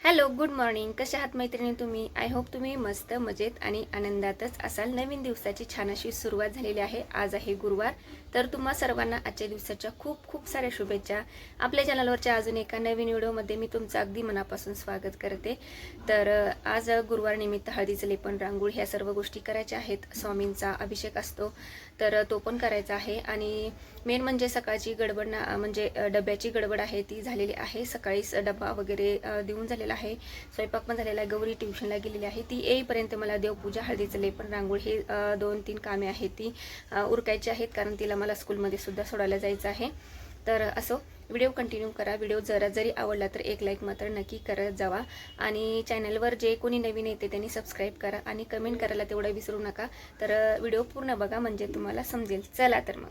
Hello good morning. कसे आहात मैत्रिणी तुम्ही? आय होप तुम्ही मस्त मजेत आणि आनंदातच असाल. नवीन दिवसाची छान अशी सुरुवात झालेली आहे. आज आहे गुरुवार. तर तुम्हा सर्वांना आजच्या दिवसाच्या खूप खूप साऱ्या शुभेच्छा. आपल्या चॅनलवरच्या अजून एका नवीन व्हिडिओमध्ये मी तुमचं अगदी मनापासून स्वागत करते. तर आज गुरुवार निमित्त हळदीचं लेपन रांगोळ ह्या सर्व गोष्टी करायच्या आहेत. स्वामींचा अभिषेक असतो. तर तो पण करायचा आहे. आणि मेन म्हणजे सकाळची गडबड ना म्हणजे डब्याची गडबड आहे. ती झालेली आहे. सकाळीच डबा वगैरे देऊन झालेला आहे. स्वयंपाक पण झालेला आहे. गौरी ट्युशनला गेलेली आहे. ती येईपर्यंत मला देवपूजा हळदीचं लेपण रांगोळी हे दोन तीन कामे आहेत. ती उरकायची आहेत कारण तिला मला स्कूलमध्ये सुद्धा सोडायला जायचं आहे. तर असो व्हिडिओ कंटिन्यू करा. व्हिडिओ जरा जरी आवडला तर एक लाईक मात्र नक्की करत जावा. आणि चॅनलवर जे कोणी नवीन येते त्यांनी सबस्क्राईब करा आणि कमेंट करायला तेवढं विसरू नका. तर व्हिडिओ पूर्ण बघा. म्हणजे तुम्हाला समजेल. चला तर मग.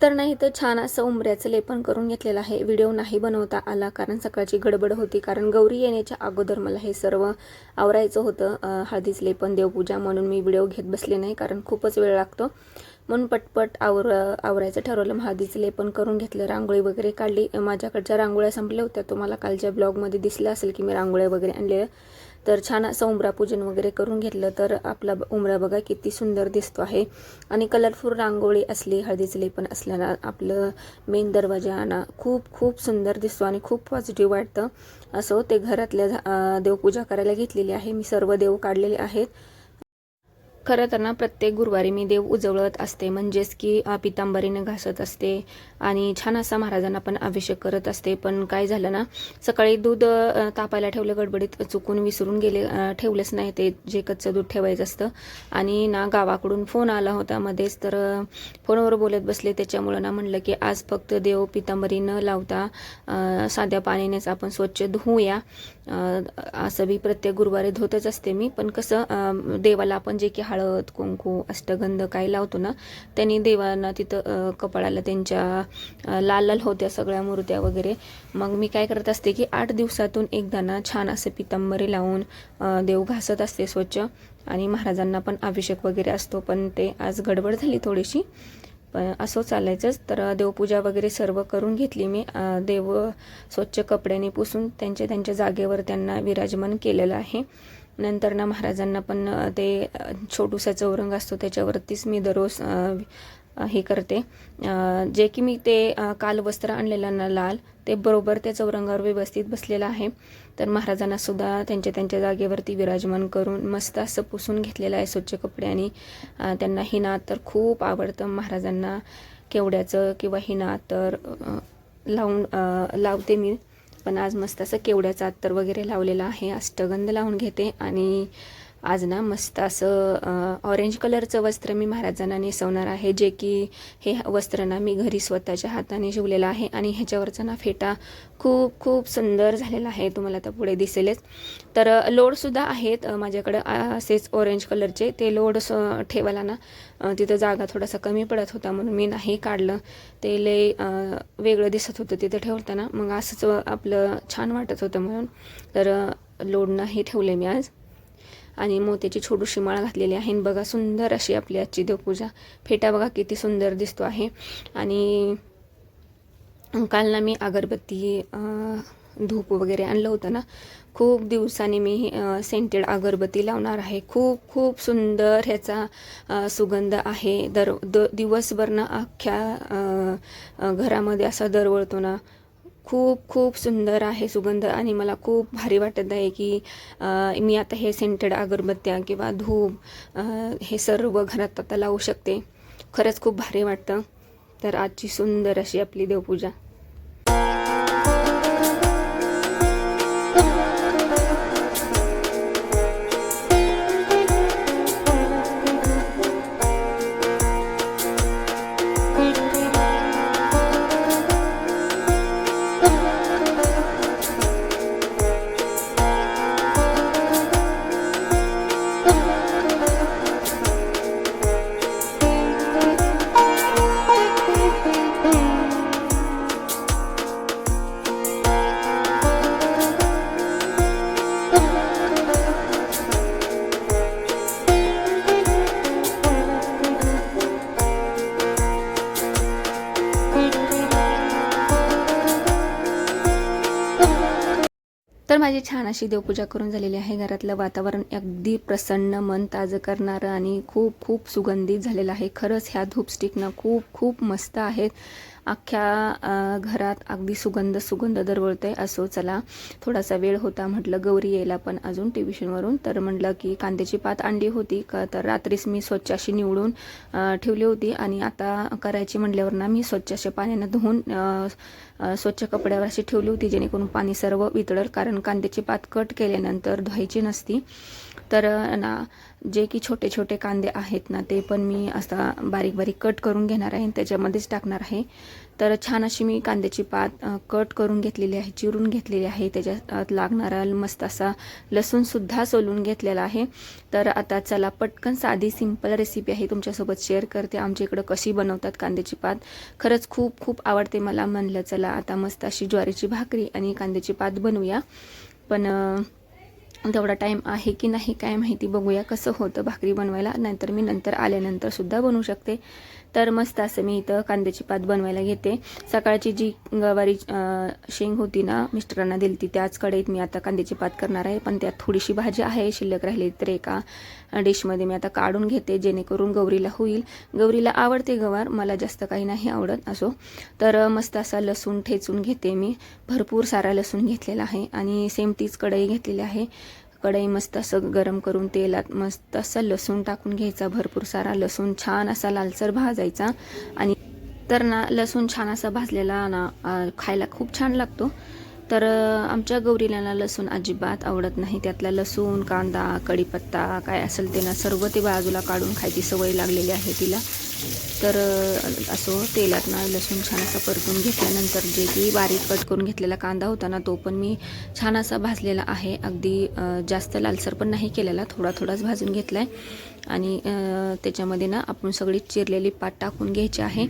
तर नाही तर छान असं उंबऱ्याचं लेपन करून घेतलेलं आहे. व्हिडिओ नाही बनवता आला कारण सकाळची गडबड होती. कारण गौरी येण्याच्या अगोदर मला हे सर्व आवरायचं होतं. हळदीच लेपन देवपूजा म्हणून मी व्हिडिओ घेत बसले नाही कारण खूपच वेळ लागतो. म्हणून पटपट आवर आवरायचं ठरवलं. मग हळदीचं लेपन करून घेतलं. रांगोळी वगैरे काढली. माझ्याकडच्या रांगोळ्या संपल्या होत्या. तुम्हाला कालच्या ब्लॉगमध्ये दिसलं असेल की मी रांगोळ्या वगैरे आणलेल्या तर छान असं उंबरा पूजन वगैरे करून घेतलं तर आपला उमरा उंबरा बघा किती सुंदर दिसतो आहे. आणि कलरफुल रांगोळी असली हळदीचं लेपण असल्यानं आपलं मेन दरवाजा आणा खूप खूप सुंदर दिसतो आणि खूप पॉझिटिव्ह वाटतं. असं ते घरातल्या झा- देवपूजा करायला घेतलेली आहे. मी सर्व देव काढलेले आहेत. खरं तर ना प्रत्येक गुरुवारी मी देव उजवळत असते. म्हणजेच की पितांबरीने घासत असते आणि छान असा महाराजांना पण अभिषेक करत असते. पण काय झालं ना सकाळी दूध तापायला ठेवलं गडबडीत चुकून विसरून गेले ठेवलंच नाही ते जे कच्चं दूध ठेवायचं असतं. आणि ना गावाकडून फोन आला होता मध्येच तर फोनवर बोलत बसले. त्याच्यामुळं ना म्हणलं की आज फक्त देव पितांबरी न लावता साध्या पाण्यानेच आपण स्वच्छ धुवूया असं बी प्रत्येक गुरुवारी धुतच असते मी. पण कसं देवाला आपण जे की हळद कुंकू अष्टगंध काय लावतो ना त्यांनी देवांना तिथं कपाळाला त्यांच्या लाल लाल होत्या सगळ्या मूर्त्या वगैरे. मग मी काय करत असते की आठ दिवसातून एकदा ना छान असं पितांबरी लावून देव घासत असते स्वच्छ. आणि महाराजांना पण अभिषेक वगैरे असतो पण ते आज गडबड झाली थोडीशी. पण असं चालायचंच. तर देवपूजा वगैरे सर्व करून घेतली मी. देव स्वच्छ कपड्याने पुसून त्यांच्या त्यांच्या जागेवर त्यांना विराजमान केलेलं आहे. नंतर ना महाराजांना पण ते छोटूसा चौरंग असतो त्याच्यावरतीच मी दररोज हे करते. जे की मी ते काल वस्त्र आणलेलं ना लाल ते बरोबर त्या चौरंगावर व्यवस्थित बसलेलं आहे. तर महाराजांना सुद्धा त्यांच्या त्यांच्या जागेवरती विराजमान करून मस्त असं पुसून घेतलेलं आहे स्वच्छ कपडे आणि त्यांना ही तर खूप आवडतं. महाराजांना केवड्याचं किंवा ही नात तर लावून लावते मी. पण आज मस्त असं केवड्याचं अत्तर वगैरे लावलेला आहे. अष्टगंध लावून घेते आणि आज ना मस्त असं ऑरेंज कलरचं वस्त्र मी महाराजांना नेसवणार आहे जे की हे वस्त्र ना मी घरी स्वतःच्या हाताने शिवलेलं आहे आणि ह्याच्यावरचा ना फेटा खूप खूप सुंदर झालेला आहे तुम्हाला आता पुढे दिसेलच. तर लोडसुद्धा आहेत माझ्याकडं असेच ऑरेंज कलरचे ते लोड स ठेवायला ना तिथं जागा थोडासा कमी पडत होता म्हणून मी नाही काढलं. ते लय वेगळं दिसत होतं तिथं ठेवताना. मग असंच आपलं छान वाटत होतं म्हणून. तर लोड नाही ठेवले मी आज. आणि मोत्याची छोटीशी माळ घातलेली आहे. आणि बघा सुंदर अशी आपली आजची देवपूजा. फेटा बघा किती सुंदर दिसतो आहे. आणि काल ना मी अगरबत्ती धूप वगैरे आणलं होतं ना. खूप दिवसांनी मी सेंटेड अगरबत्ती लावणार आहे. खूप खूप सुंदर ह्याचा सुगंध आहे. दर द दिवसभर ना अख्ख्या घरामध्ये असा दरवळतो ना. खूप खूप सुंदर आहे सुगंध आणि मला खूप भारी वाटत आहे की मी आता हे सेंटेड अगरबत्त्या किंवा धूप हे सर्व घरात आता लावू शकते. खरंच खूप भारी वाटतं. तर आजची सुंदर अशी आपली देवपूजा. तर माझी छान अशी देवपूजा करून झालेली आहे. घरातलं वातावरण अगदी प्रसन्न मन ताजं करणारं आणि खूप खूप सुगंधित झालेलं आहे. खरंच ह्या धूपस्टिकना खूप खूप मस्त आहेत. अख्ख्या घरात अगदी सुगंध सुगंध दरवळतोय असो चला. थोडासा वेळ होता म्हटलं गौरी यायला पण अजून टेलिव्हिजनवरून. तर म्हटलं की कांद्याची पात अंडी होती का? तर रात्रीच मी स्वच्छ अशी निवडून ठेवली होती. आणि आता करायची म्हटल्यावर ना मी स्वच्छ अशा पाण्यानं धुवून स्वच्छ कपड्यावर अशी ठेवली होती जेणेकरून पाणी सर्व वितळल. कारण कांद्याची पात कट केल्यानंतर धुवायची नसती. तर ना जे की छोटे छोटे कांदे आहेत ना ते पण मी असा बारीक बारीक कट करून घेणार आहे आणि त्याच्यामध्येच टाकणार आहे. तर छान अशी मी कांद्याची पात कट करून घेतलेली आहे चिरून घेतलेली आहे. त्याच्यात लागणारा मस्त असा लसूणसुद्धा सोलून घेतलेला आहे. तर आता चला पटकन साधी सिंपल रेसिपी आहे तुमच्यासोबत शेअर करते. आमच्या इकडं कशी बनवतात कांद्याची पात? खरंच खूप खूप आवडते मला म्हणलं चला. आता मस्त अशी ज्वारीची भाकरी आणि कांद्याची पात बनवूया. पण तेवढा टाईम आहे की नाही काय माहिती बघूया कसं होतं भाकरी बनवायला. नाहीतर मी नंतर आल्यानंतर सुद्धा बनवू शकते. तर मस्त असं मी इथं कांद्याची पात बनवायला घेते. सकाळची जी गवारी शेंग होती ना मिस्टरांना दिली ती त्याच कढईत मी आता कांद्याची पात करणार आहे. पण त्यात थोडीशी भाजी आहे शिल्लक राहिली तर एका डिशमध्ये मी आता काढून घेते जेणेकरून गौरीला होईल. गौरीला आवडते गवार मला जास्त काही नाही आवडत असो. तर मस्त असा लसूण ठेचून घेते मी. भरपूर सारा लसूण घेतलेला आहे. आणि सेम तीच कढई घेतलेली आहे. कढई मस्त असं गरम करून तेलात मस्त असं लसूण टाकून घ्यायचा भरपूर सारा लसूण छान असा लालसर भाजायचा. आणि तर ना लसूण छान असा भाजलेला ना खायला खूप छान लागतो. तर आमच्या गौरीला ना लसूण अजिबात आवडत नाही. त्यातला लसूण कांदा कढीपत्ता काय असेल ते ना सर्व ते बाजूला काढून खायची सवय लागलेली आहे तिला. तर असं असो तेलात ना लसूण छान असा परतून घेतल्यानंतर जे की बारीक कट करून घेतलेला कांदा होता ना तो पण मी छान असा भाजलेला आहे. अगदी जास्त लालसर पण नाही केलेला थोडा थोडाच भाजून घेतला आहे आणि त्याच्यामध्ये ना आपण सगळी चिरलेली पात टाकून घ्यायची आहे.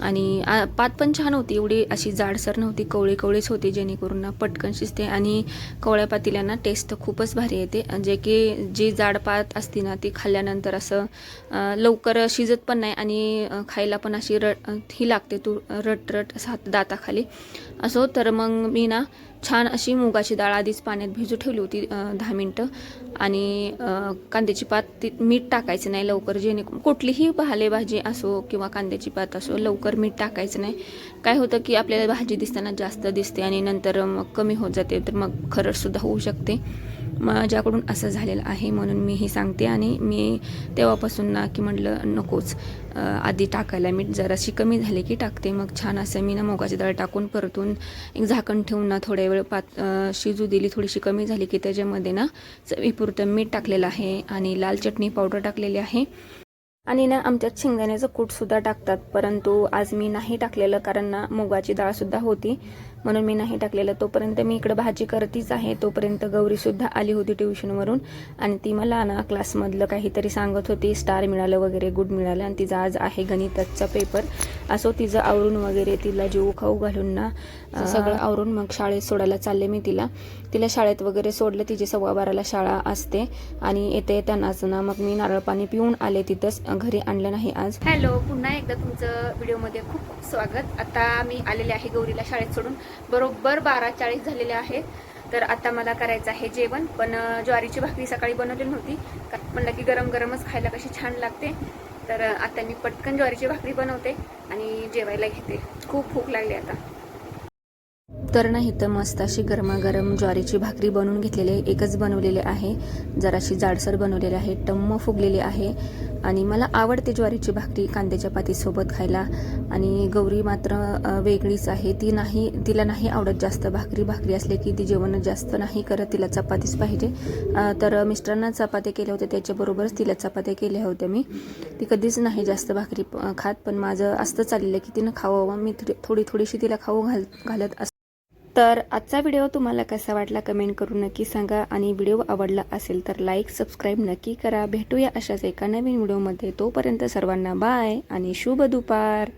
आणि आ, पात पण छान होती. एवढी अशी जाडसर नव्हती. कवळी कवळीच होती जेणेकरून ना पटकन शिजते. आणि कवळ्या पातील्यांना टेस्ट खूपच भारी येते. जे की जी जाड पात असते ना ती खाल्ल्यानंतर असं लवकर शिजत पण नाही आणि खायला पण अशी रट ही लागते. तू रटरट रट हात दाताखाली. असो तर मग मी ना छान अशी मुगाची डाळ आधीच पाण्यात भिजू ठेवली होती दहा मिनटं. आणि कांद्याची पात ती मीठ टाकायचं नाही लवकर जेणेकरून कुठलीही पालेभाजी असो किंवा कांद्याची पात असो लवकर मीठ टाकायचं नाही. काय होतं की आपल्याला भाजी दिसताना जास्त दिसते आणि नंतर मग कमी होत जाते तर मग खरडसुद्धा होऊ शकते. माझ्याकडून असं झालेलं आहे म्हणून मी ही सांगते आणि मी तेव्हापासून ना की म्हटलं नकोच आधी टाकायला. मीठ जराशी कमी झाली की टाकते. मग छान असं मी ना मुगाची डाळ टाकून परतून एक झाकण ठेवून ना थोड्या वेळ पात शिजू दिली. थोडीशी कमी झाली की त्याच्यामध्ये ना चवीपुरतं मीठ टाकलेलं आहे आणि लाल चटणी पावडर टाकलेली आहे. आणि ना आमच्यात शेंगदाण्याचं कूटसुद्धा टाकतात. परंतु आज मी नाही टाकलेलं कारण ना मुगाची डाळसुद्धा होती. म्हणून मी नाही टाकलेलं. तोपर्यंत मी इकडं भाजी करतीच आहे. तोपर्यंत गौरीसुद्धा आली होती ट्युशनवरून आणि ती मला ना क्लासमधलं काहीतरी सांगत होती. स्टार मिळालं वगैरे गुड मिळालं. आणि तिचा आज आहे गणिताचा पेपर असो तिचं आवरून वगैरे तिला जीव खाऊ घालून ना सगळं? आवरून मग शाळेत सोडायला चालले मी तिला. तिला शाळेत वगैरे सोडलं. तिची सव्वा बाराला शाळा असते. आणि येते येतानाच ना मग मी नारळ पाणी पिऊन आले तिथंच. घरी आणलं नाही आज. हॅलो पुन्हा एकदा तुमचं व्हिडिओमध्ये खूप खूप स्वागत. आता मी आलेले आहे गौरीला शाळेत सोडून. बरोबर बारा चाळीस झालेले आहेत. तर आता मला करायचं आहे जेवण. पण ज्वारीची भाकरी सकाळी बनवलेली नव्हती. का- म्हणलं की गरम गरमच खायला कशी छान लागते. तर आता मी पटकन ज्वारीची भाकरी बनवते आणि जेवायला घेते. खूप भूक लागली आता. तर नाही तर मस्त अशी गरमागरम ज्वारीची भाकरी बनवून घेतलेली आहे. एकच बनवलेली आहे. जराशी जाडसर बनवलेली आहे. टम्म फुगलेली आहे. आणि मला आवडते ज्वारीची भाकरी कांद्याच्या पातीसोबत खायला. आणि गौरी मात्र वेगळीच आहे. ती नाही तिला नाही आवडत जास्त भाकरी. भाकरी असले की ती जेवण जास्त नाही करत. तिला चपातीच पाहिजे. तर मिस्टरांना चपात्या केल्या होत्या. त्याच्याबरोबरच तिला चपात्या केल्या होत्या मी. ती कधीच नाही जास्त भाकरी खात. पण माझं असतं चाललेलं की तिनं खावं. मी थोडी थोडी थोडीशी तिला खाऊ घाल घालत असते तर आजचा व्हिडिओ तुम्हाला कसा वाटला कमेंट करून नक्की सांगा. आणि व्हिडिओ आवडला असेल तर लाईक सबस्क्राईब नक्की करा. भेटूया अशाच एका नवीन व्हिडिओमध्ये तोपर्यंत सर्वांना बाय आणि शुभ दुपार.